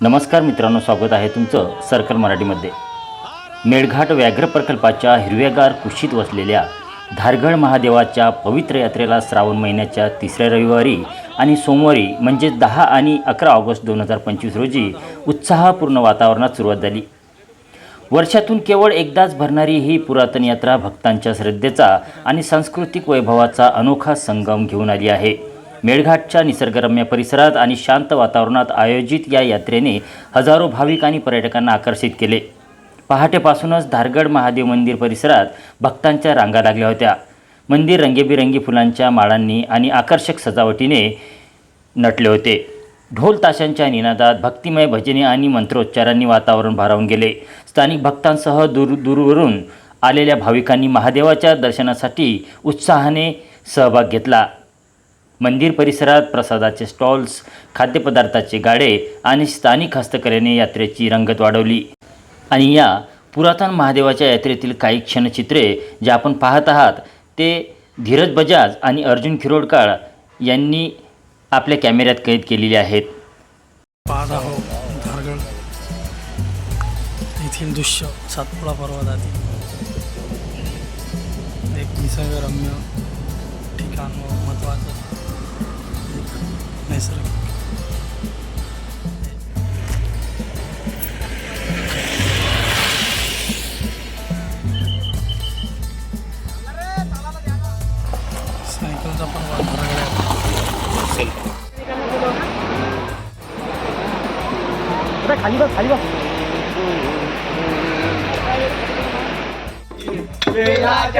नमस्कार मित्रांनो स्वागत आहे तुमचं सर्कल मराठीमध्ये. मेळघाट व्याघ्र प्रकल्पाच्या हिरव्यागार कुशीत वसलेल्या धारगड महादेवाच्या पवित्र यात्रेला श्रावण महिन्याच्या तिसऱ्या रविवारी आणि सोमवारी म्हणजे दहा आणि अकरा ऑगस्ट दोन हजार पंचवीस रोजी उत्साहपूर्ण वातावरणात सुरुवात झाली. वर्षातून केवळ एकदाच भरणारी ही पुरातन यात्रा भक्तांच्या श्रद्धेचा आणि सांस्कृतिक वैभवाचा अनोखा संगम घेऊन आली आहे. मेळघाटच्या निसर्गरम्य परिसरात आणि शांत वातावरणात आयोजित या यात्रेने हजारो भाविक आणि पर्यटकांना आकर्षित केले. पहाटेपासूनच धारगड महादेव मंदिर परिसरात भक्तांच्या रांगा लागल्या होत्या. मंदिर रंगेबिरंगी फुलांच्या माळांनी आणि आकर्षक सजावटीने नटले होते. ढोल ताशांच्या निनादात भक्तिमय भजने आणि मंत्रोच्चारांनी वातावरण भारावून गेले. स्थानिक भक्तांसह दूर दूरवरून आलेल्या भाविकांनी महादेवाच्या दर्शनासाठी उत्साहाने सहभाग घेतला. मंदिर परिसरात प्रसादाचे स्टॉल्स खाद्यपदार्थाचे गाडे आणि स्थानिक हस्तकलेने यात्रेची रंगत वाढवली. आणि या पुरातन महादेवाच्या यात्रेतील काही क्षणचित्रे जे आपण पाहत आहात ते धीरज बजाज आणि अर्जुन खिरोडकर यांनी आपल्या कॅमेऱ्यात कैद केलेले आहेत. पाहत हो, धारगड येथील दृश्य सातपुडा पर्वतातील. एक निसर्गरम्य ठिकाण व महत्त्वाचं नैसर्गिक सायकलचा पण वापर आहे बेलाची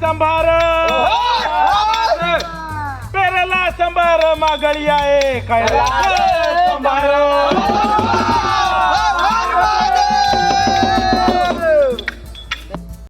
संभार. पेरला संभार मागळी आहे काय संभार.